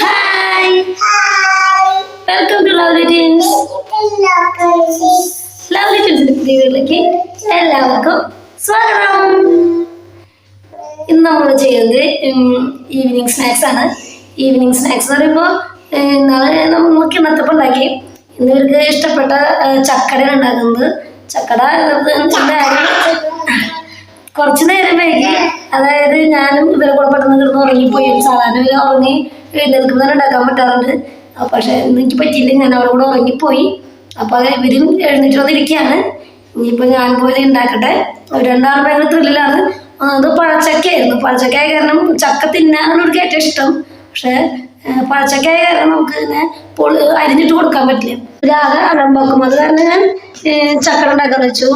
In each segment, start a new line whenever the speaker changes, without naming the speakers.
Hi welcome to lovely teens lovely ടീൻസിന്റെ Teens. എല്ലാവർക്കും സ്വാഗതം. ഇന്ന് നമ്മൾ ചെയ്യുന്നത് ഈവനിങ് സ്നാക്സ് ആണ്. ഈവനിങ് സ്നാക്സ് എന്ന് പറയുമ്പോൾ ഇന്നാളെ നമ്മൾ കിണത്തപ്പം ഉണ്ടാക്കി ഇന്ന് ഇവർക്ക് ഇഷ്ടപ്പെട്ട ചക്കട ഉണ്ടാക്കുന്നത്. ചക്കട കുറച്ച് നേരം വൈകി. അതായത് ഞാനും ഇവരെ കൂടെ പെട്ടെന്ന് കിടന്ന് ഉറങ്ങിപ്പോയി. സാധാരണ ഇവർ ഉറങ്ങി എഴുന്നേൽക്കുന്നവരെ ഉണ്ടാക്കാൻ പറ്റാറുണ്ട് പക്ഷേ എനിക്ക് പറ്റിയില്ല. ഞാൻ അവിടെ കൂടെ ഉറങ്ങിപ്പോയി. അപ്പൊ അത് ഇവരും എഴുന്നേറ്റ് വന്നിരിക്കുകയാണ്. ഇനിയിപ്പോ ഞാൻ പോയി ഉണ്ടാക്കട്ടെ. ഒരു രണ്ടാളും ഭയങ്കര ത്രില്ലിലാണ്. അത് പഴച്ചക്കയായിരുന്നു പഴച്ചക്കായ കാരണം ചക്ക തിന്നാനാണ് അവർക്ക് ഏറ്റവും ഇഷ്ടം. പക്ഷെ പഴച്ചക്കായ കാരണം നമുക്ക് ഇങ്ങനെ പൊളി അരിഞ്ഞിട്ട് കൊടുക്കാൻ പറ്റില്ല. രാഗ അലമ്പാക്കും. അത് കാരണം ഞാൻ ചക്ക ഉണ്ടാക്കാൻ വെച്ചു.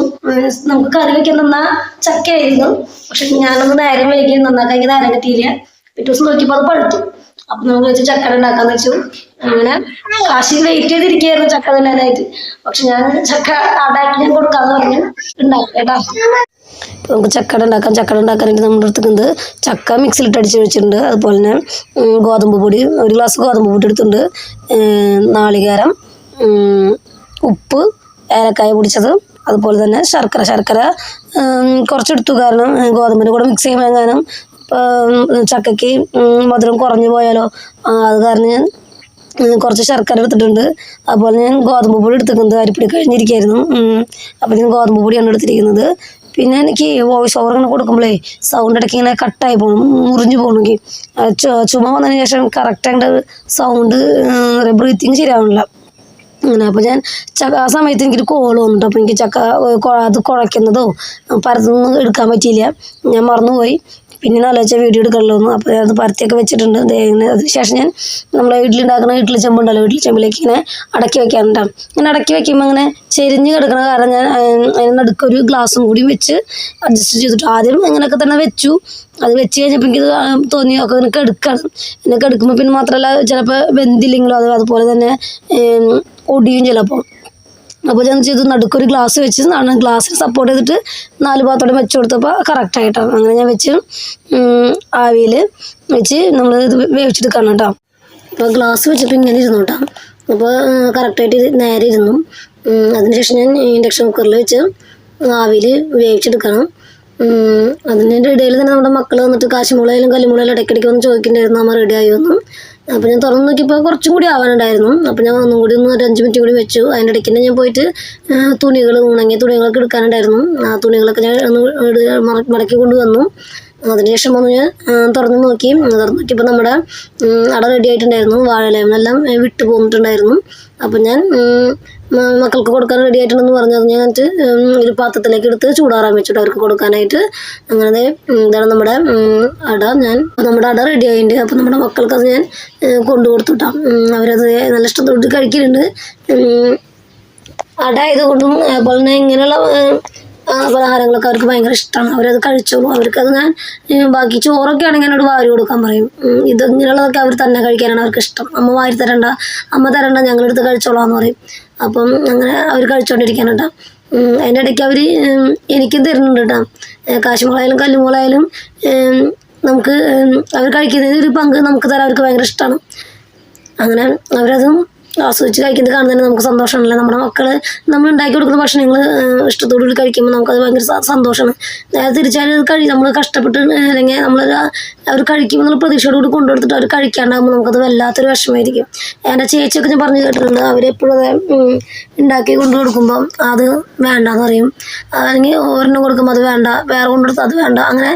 നമുക്ക് കറി വെക്കാൻ തന്ന ചക്കയായിരുന്നു. പക്ഷെ ഞാനൊന്ന് നേരം വൈകി നന്നാക്കാൻ എനിക്ക് നേരം കിട്ടിയില്ല. പിറ്റേ ദിവസം നോക്കിയപ്പോൾ അത് പഴുത്തു. അപ്പൊ നമുക്ക് വെച്ച് ചക്കട ഉണ്ടാക്കാന്ന് വെച്ചു. അങ്ങനെ കാശി വെയിറ്റ് ചെയ്തിരിക്കുകയായിരുന്നു ചക്ക തിന്നാനായിട്ട്. പക്ഷെ ഞാൻ ചക്ക അടാക്കി ഞാൻ കൊടുക്കാന്ന് പറഞ്ഞു. ഉണ്ടാക്കി കേട്ടാ. നമുക്ക് ചക്കട ഉണ്ടാക്കാം. ചക്കട ഉണ്ടാക്കാനായിട്ട് നമ്മുടെ എടുത്തിട്ടുണ്ട് ചക്ക മിക്സിലിട്ട് അടിച്ച് വെച്ചിട്ടുണ്ട്. അതുപോലെ തന്നെ ഗോതമ്പ് പൊടി ഒരു ഗ്ലാസ് ഗോതമ്പ് പൊടി എടുത്തിട്ടുണ്ട്. നാളികേരം ഉപ്പ് ഏലക്കായ പൊടിച്ചത്. അതുപോലെ തന്നെ ശർക്കര ശർക്കര കുറച്ചെടുത്തു കാരണം ഗോതമ്പിന്റെ കൂടെ മിക്സ് ചെയ്യുമ്പോൾ എങ്ങാനും ചക്കയ്ക്ക് മധുരം കുറഞ്ഞു പോയാലോ? അത് കാരണം ഞാൻ കുറച്ച് ശർക്കര എടുത്തിട്ടുണ്ട്. അതുപോലെ ഞാൻ ഗോതമ്പ് പൊടി എടുത്തിട്ടുണ്ട്. അരിപ്പൊടി കഴിഞ്ഞിരിക്കുകയായിരുന്നു. അപ്പോൾ ഞാൻ ഗോതമ്പ് പൊടിയാണ് എടുത്തിരിക്കുന്നത്. പിന്നെ എനിക്ക് വോയിസ് ഓവർ ഇങ്ങനെ കൊടുക്കുമ്പോഴേ സൗണ്ട് ഇടയ്ക്ക് ഇങ്ങനെ കട്ടായി പോകണം മുറിഞ്ഞു പോകണമെങ്കിൽ. ചുമ വന്നതിന് ശേഷം കറക്റ്റായിട്ട് സൗണ്ട് ബ്രീത്തിങ് ശരിയാവണില്ല. അങ്ങനെ അപ്പോൾ ഞാൻ ചക്ക ആ സമയത്ത് എനിക്കൊരു കോൾ വന്നിട്ട് അപ്പോൾ എനിക്ക് ചക്ക അത് കുഴയ്ക്കുന്നതോ പരത്തുനിന്ന് എടുക്കാൻ പറ്റിയില്ല. ഞാൻ മറന്നുപോയി. പിന്നെ ആലോചിച്ച വീഡിയോ എടുക്കണല്ലോ എന്ന്. അപ്പോൾ അത് പരത്തിയൊക്കെ വെച്ചിട്ടുണ്ട്. ദേ ഇങ്ങനെ അതിന് ശേഷം ഞാൻ നമ്മൾ ഇഡ്ഡലി ഉണ്ടാക്കുന്ന ഇഡ്ഡലി ചെമ്പുണ്ടല്ലോ. ഇഡ്ഡലി ചെമ്പിലേക്ക് ഇങ്ങനെ അടക്കി വെക്കാനുണ്ടാവും ഇങ്ങനെ അടക്കി വെക്കുമ്പോൾ ഇങ്ങനെ ചെരിഞ്ഞ് കിടക്കണ കാരണം ഞാൻ അതിന് നടുക്കൊരു ഗ്ലാസും കൂടി വെച്ച് അഡ്ജസ്റ്റ് ചെയ്തിട്ട് ആദ്യം അങ്ങനെയൊക്കെ തന്നെ വെച്ചു. അത് വെച്ച് കഴിഞ്ഞപ്പോൾ എനിക്ക് തോന്നി ഒക്കെ ഇങ്ങനെ എടുക്കണം. ഇങ്ങനെ എടുക്കുമ്പോൾ പിന്നെ മാത്രമല്ല ചിലപ്പോൾ വെന്തില്ലെങ്കിലും അത് അതുപോലെ തന്നെ ഒടിയും ചിലപ്പോൾ അപ്പോൾ ഞാൻ ചെയ്തു നടുക്കൊരു ഗ്ലാസ് വെച്ച് ഗ്ലാസ്സിന് സപ്പോർട്ട് ചെയ്തിട്ട് നാല് ഭാഗത്തോടെ വെച്ച് കൊടുത്തപ്പോൾ കറക്റ്റായിട്ടാണ് അങ്ങനെ ഞാൻ വെച്ച് ആവിയിൽ വെച്ച് നമ്മൾ ഇത് വേവിച്ചെടുക്കണം കേട്ടോ. അപ്പോൾ ഗ്ലാസ് വെച്ചപ്പോൾ ഇങ്ങനെ ഇരുന്നു കേട്ടോ. അപ്പോൾ കറക്റ്റായിട്ട് നേരെ ഇരുന്നു. അതിനുശേഷം ഞാൻ ഇൻഡക്ഷൻ കുക്കറിൽ വെച്ച് ആവിയിൽ വേവിച്ചെടുക്കണം. അതിന്റെ ഇടയിൽ തന്നെ നമ്മുടെ മക്കൾ വന്നിട്ട് കാശിമുളയിലും കല്ലുമുളയിലും ഇടയ്ക്കിടയ്ക്ക് വന്ന് ചോദിക്കണ്ടായിരുന്നു. അമ്മ റെഡി ആയി അപ്പോൾ ഞാൻ തുറന്ന് നോക്കിയപ്പോൾ കുറച്ചും കൂടി ആവാനുണ്ടായിരുന്നു. അപ്പോൾ ഞാൻ ഒന്നും കൂടി ഒന്ന് ഒരു അഞ്ച് മിനിറ്റ് കൂടി വെച്ചു. അതിന്റെ ഇടയ്ക്ക് തന്നെ ഞാൻ പോയിട്ട് തുണികൾ ഉണങ്ങിയ തുണികളൊക്കെ എടുക്കാനുണ്ടായിരുന്നു. ആ തുണികളൊക്കെ ഞാൻ ഒന്ന് മടക്കി കൊണ്ടുവന്നു. അതിനുശേഷം ഒന്ന് ഞാൻ തുറന്ന് നോക്കി. തുറന്ന് നോക്കിയപ്പോൾ നമ്മുടെ അട റെഡി ആയിട്ടുണ്ടായിരുന്നു. വാഴയിലെല്ലാം വിട്ടു പോന്നിട്ടുണ്ടായിരുന്നു. അപ്പം ഞാൻ മക്കൾക്ക് കൊടുക്കാൻ റെഡി ആയിട്ടുണ്ടെന്ന് പറഞ്ഞത് ഞാൻ ഒരു പാത്രത്തിലേക്ക് എടുത്ത് ചൂടാറാൻ വെച്ചിട്ട് അവർക്ക് കൊടുക്കാനായിട്ട് അങ്ങനെ ഇതാണ് നമ്മുടെ അട. ഞാൻ നമ്മുടെ അട റെഡി ആയിട്ടുണ്ട്. അപ്പം നമ്മുടെ മക്കൾക്ക് അത് ഞാൻ കൊണ്ടു കൊടുത്തുട്ടാം. അവരത് നല്ല ഇഷ്ടത്തോട്ട് കഴിക്കുന്നുണ്ട് ഉം, അട ആയതുകൊണ്ടും അതുപോലെ തന്നെ ഇങ്ങനെയുള്ള പലഹാരങ്ങളൊക്കെ അവർക്ക് ഭയങ്കര ഇഷ്ടമാണ് അവരത് കഴിച്ചോളും. അവർക്കത് ഞാൻ ബാക്കി ചോറൊക്കെ ആണെങ്കിൽ എന്നോട് വാരി കൊടുക്കാൻ പറയും. ഇത് ഇങ്ങനെയുള്ളതൊക്കെ അവർ തന്നെ കഴിക്കാനാണ് അവർക്ക് ഇഷ്ടം. അമ്മ വാരി തരണ്ട. അമ്മ തരണ്ട ഞങ്ങളെടുത്ത് കഴിച്ചോളാം എന്ന് പറയും. അപ്പം അങ്ങനെ അവർ കഴിച്ചുകൊണ്ടിരിക്കാനുണ്ട് അതിന്റെ ഇടയ്ക്ക് അവർ എനിക്കും തരുന്നുണ്ട് കേട്ടോ. കാശുമുളായാലും കല്ലുമുളായാലും നമുക്ക് അവർ കഴിക്കുന്നതിൽ ഒരു പങ്ക് നമുക്ക് തരാൻ അവർക്ക് ഭയങ്കര ഇഷ്ടമാണ് അങ്ങനെ അവരതും ആസ്വദിച്ച് കഴിക്കുന്നത് കാണുന്നതിന് നമുക്ക് സന്തോഷമാണല്ലോ. നമ്മുടെ മക്കൾ നമ്മൾ ഉണ്ടാക്കി കൊടുക്കുന്ന ഭക്ഷണങ്ങൾ ഇഷ്ടത്തോടു കൂടി കഴിക്കുമ്പോൾ നമുക്കത് ഭയങ്കര സന്തോഷമാണ്. നേരെ തിരിച്ചാലും കഴി നമ്മൾ കഷ്ടപ്പെട്ട് അല്ലെങ്കിൽ നമ്മൾ അവർ കഴിക്കുമ്പോൾ നമ്മൾ പ്രതീക്ഷയോട് കൂടി കൊണ്ടുകൊടുത്തിട്ട് അവർ കഴിക്കാണ്ടാകുമ്പോൾ നമുക്കത് വല്ലാത്തൊരു വിഷമമായിരിക്കും. എന്റെ ചേച്ചിയൊക്കെ ഞാൻ പറഞ്ഞു കേട്ടിട്ടുണ്ട് അവരെപ്പോഴും ഉണ്ടാക്കി കൊണ്ടു കൊടുക്കുമ്പോൾ അത് വേണ്ടാന്ന് പറയും. അല്ലെങ്കിൽ ഒരെണ്ണം കൊടുക്കുമ്പോൾ അത് വേണ്ട വേറെ കൊണ്ടുകൊടുത്ത് അത് വേണ്ട. അങ്ങനെ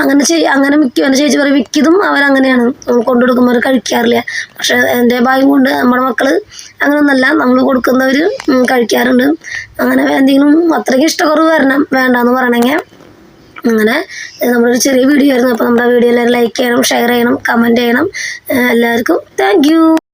അങ്ങനെ ചെയ്യ അങ്ങനെ മിക്ക എന്റെ ചേച്ചി പറയും മിക്കതും അവരങ്ങനെയാണ്. കൊണ്ടു കൊടുക്കുമ്പോൾ അവർ കഴിക്കാറില്ല. പക്ഷേ എന്റെ ഭാഗ്യം കൊണ്ട് നമ്മുടെ മക്കൾ അങ്ങനെയൊന്നല്ല നമ്മൾ കൊടുക്കുന്നവർ കഴിക്കാറുണ്ട്. അങ്ങനെ എന്തെങ്കിലും അത്രയ്ക്ക് ഇഷ്ടക്കുറവ് വരണം വേണ്ടെന്ന് പറയണമെങ്കിൽ അങ്ങനെ നമ്മളൊരു ചെറിയ വീഡിയോ ആയിരുന്നു. അപ്പോൾ നമ്മുടെ വീഡിയോ എല്ലാവരും ലൈക്ക് ചെയ്യണം ഷെയർ ചെയ്യണം കമന്റ് ചെയ്യണം. എല്ലാവർക്കും താങ്ക്